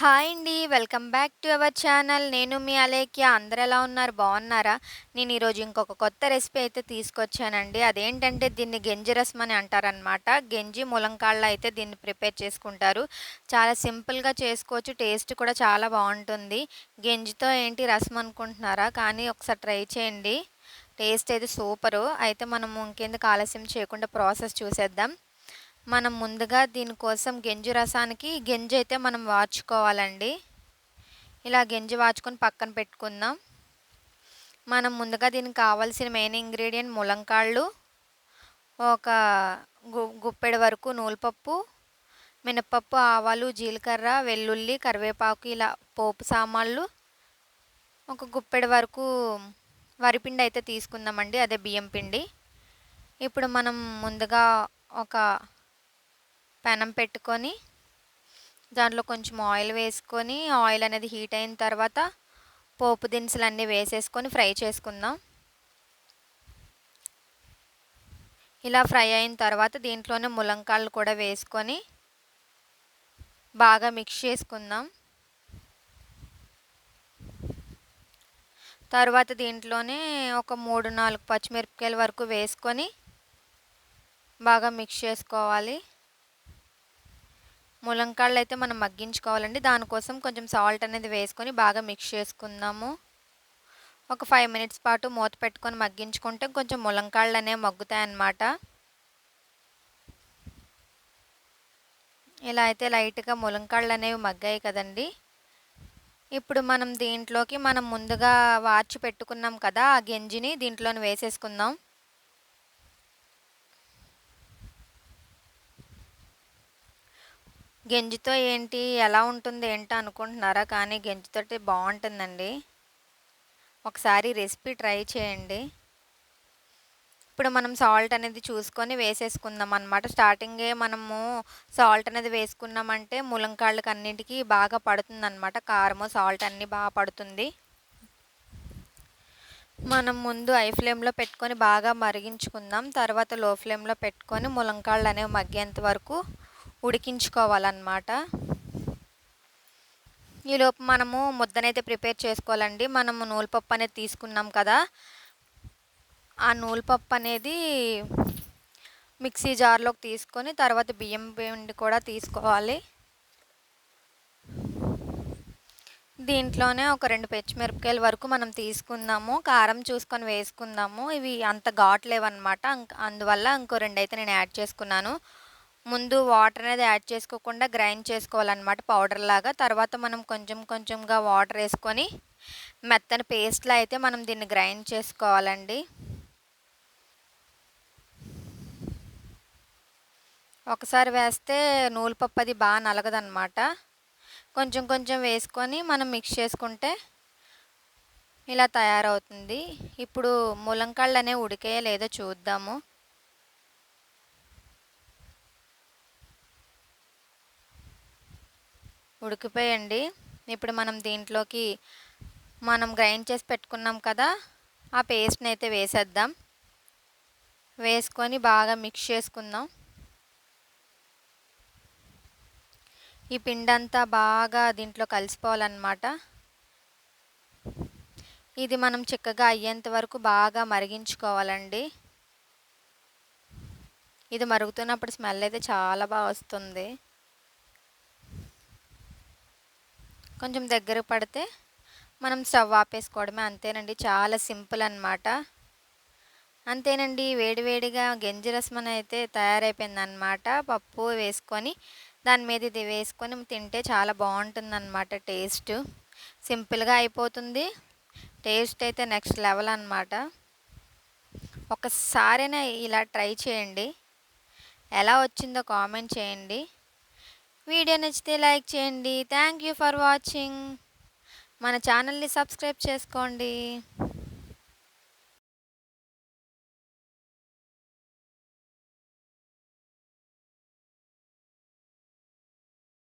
Hi అండి. Welcome back to our channel. నేను మీ అలేఖ్య. అందరు ఎలా ఉన్నారు? బాగున్నారా? నేను ఈరోజు ఇంకొక కొత్త రెసిపీ అయితే తీసుకొచ్చానండి. అదేంటంటే దీన్ని గెంజి రసం అని అంటారనమాట. గెంజి ములంకాళ్ళ అయితే దీన్ని ప్రిపేర్ చేసుకుంటారు. చాలా సింపుల్‌గా చేసుకోవచ్చు. టేస్ట్ కూడా చాలా బాగుంటుంది. గెంజితో ఏంటి రసం అనుకుంటున్నారా? కానీ ఒకసారి ట్రై చేయండి. టేస్ట్ అయితే సూపరు. అయితే మనము ఇంకెందుకు ఆలస్యం చేయకుండా ప్రాసెస్ చూసేద్దాం. మనం ముందుగా దీనికోసం గెంజు రసానికి గెంజి అయితే మనం వాచుకోవాలండి ఇలా గెంజి వాచుకొని పక్కన పెట్టుకుందాం. మనం ముందుగా దీనికి కావాల్సిన మెయిన్ ఇంగ్రీడియంట్ ములంకాళ్ళు ఒక గు గుప్పెడు వరకు నూలుపప్పు, మినప్పప్పు ఆవాలు, జీలకర్ర, వెల్లుల్లి, కరివేపాకు ఇలా పోపు సామాన్లు, ఒక గుప్పెడు వరకు వరిపిండి అయితే తీసుకుందామండి. అదే బియ్యం పిండి. ఇప్పుడు మనం ముందుగా ఒక పెనం పెట్టుకొని దాంట్లో కొంచెం ఆయిల్ వేసుకొని ఆయిల్ అనేది హీట్ అయిన తర్వాత పోపు దినుసులు అన్నీ వేసేసుకొని ఫ్రై చేసుకుందాం. ఇలా ఫ్రై అయిన తర్వాత దీంట్లోనే ములంకాడలు కూడా వేసుకొని బాగా మిక్స్ చేసుకుందాం. తర్వాత దీంట్లోనే ఒక 3, 4 పచ్చిమిరపకాయల వరకు వేసుకొని బాగా మిక్స్ చేసుకోవాలి. ములంకాళ్ళు అయితే మనం మగ్గించుకోవాలండి. దానికోసం కొంచెం సాల్ట్ అనేది వేసుకొని బాగా మిక్స్ చేసుకుందాము. ఒక ఫైవ్ మినిట్స్ పాటు మూత పెట్టుకొని మగ్గించుకుంటే కొంచెం ములంకాళ్ళు అనేవి మగ్గుతాయన్నమాట. ఇలా అయితే లైట్‌గా ములంకాళ్ళు అనేవి మగ్గాయి కదండీ! ఇప్పుడు మనం దీంట్లోకి మనం ముందుగా వార్చి పెట్టుకున్నాం కదా! ఆ గెంజిని దీంట్లోని వేసేసుకుందాం. గెంజితో ఏంటి ఎలా ఉంటుంది ఏంటో అనుకుంటున్నారా? కానీ గెంజితోటి బాగుంటుందండి. ఒకసారి రెసిపీ ట్రై చేయండి. ఇప్పుడు మనం సాల్ట్ అనేది చూసుకొని వేసేసుకుందాం అనమాట స్టార్టింగే మనము సాల్ట్ అనేది వేసుకున్నామంటే ములంకాళ్ళకి అన్నింటికి బాగా పడుతుంది అనమాట కారము, సాల్ట్ అన్నీ బాగా పడుతుంది. మనం ముందు ఐ ఫ్లేమ్‌లో పెట్టుకొని బాగా మరిగించుకుందాం. తర్వాత లో ఫ్లేమ్‌లో పెట్టుకొని ములంకాళ్ళు అనేవి మగ్గేంత వరకు ఉడికించుకోవాలన్నమాట. ఈలోపు మనము ముద్దనైతే ప్రిపేర్ చేసుకోవాలండి. మనము నూలుపప్పు అనేది తీసుకున్నాం కదా! ఆ నూలుపప్పు అనేది మిక్సీ జార్‌లోకి తీసుకొని తర్వాత బియ్యం పిండి కూడా తీసుకోవాలి. దీంట్లోనే ఒక రెండు పచ్చిమిరపకాయల వరకు మనం తీసుకుందాము. కారం చూసుకొని వేసుకుందాము. ఇవి అంత ఘాటు లేవన్నమాట. అందువల్ల ఇంకో రెండు అయితే నేను యాడ్ చేసుకున్నాను. ముందు వాటర్ అనేది యాడ్ చేసుకోకుండా గ్రైండ్ చేసుకోవాలన్నమాట పౌడర్ లాగా. తర్వాత మనం కొంచెం కొంచెంగా వాటర్ వేసుకొని మెత్తని పేస్ట్‌లా అయితే మనం దీన్ని గ్రైండ్ చేసుకోవాలండి. ఒకసారి వేస్తే నూలుపప్పు అది బాగా నలగదన్నమాట. కొంచెం కొంచెం వేసుకొని మనం మిక్స్ చేసుకుంటే ఇలా తయారవుతుంది. ఇప్పుడు ములంకాళ్ళు అనేవి ఉడికేయలేదో చూద్దాము. ఉడికిపోయండి ఇప్పుడు మనం దీంట్లోకి మనం గ్రైండ్ చేసి పెట్టుకున్నాం కదా! ఆ పేస్ట్‌ని అయితే వేసేద్దాం. వేసుకొని బాగా మిక్స్ చేసుకుందాం. ఈ పిండంతా బాగా దీంట్లో కలిసిపోవాలన్నమాట. ఇది మనం చిక్కగా అయ్యేంత వరకు బాగా మరిగించుకోవాలండి. ఇది మరుగుతున్నప్పుడు స్మెల్ అయితే చాలా బాగా వస్తుంది. కొంచెం దగ్గర పడితే మనం స్టవ్ ఆపేసుకోవడమే అంతేనండి. చాలా సింపుల్ అన్నమాట. అంతేనండి వేడివేడిగా గంజి గెంజి రసం అయితే తయారైపోయిందన్నమాట. పప్పు వేసుకొని దాని మీద ఇది వేసుకొని తింటే చాలా బాగుంటుంది అనమాట టేస్ట్. సింపుల్‌గా అయిపోతుంది. టేస్ట్ అయితే నెక్స్ట్ లెవెల్ అనమాట ఒకసారైనా ఇలా ట్రై చేయండి. ఎలా వచ్చిందో కామెంట్ చేయండి. వీడియో నచ్చితే లైక్ చేయండి. Thank you for watching. మన ఛానల్‌ని సబ్స్క్రైబ్ చేసుకోండి.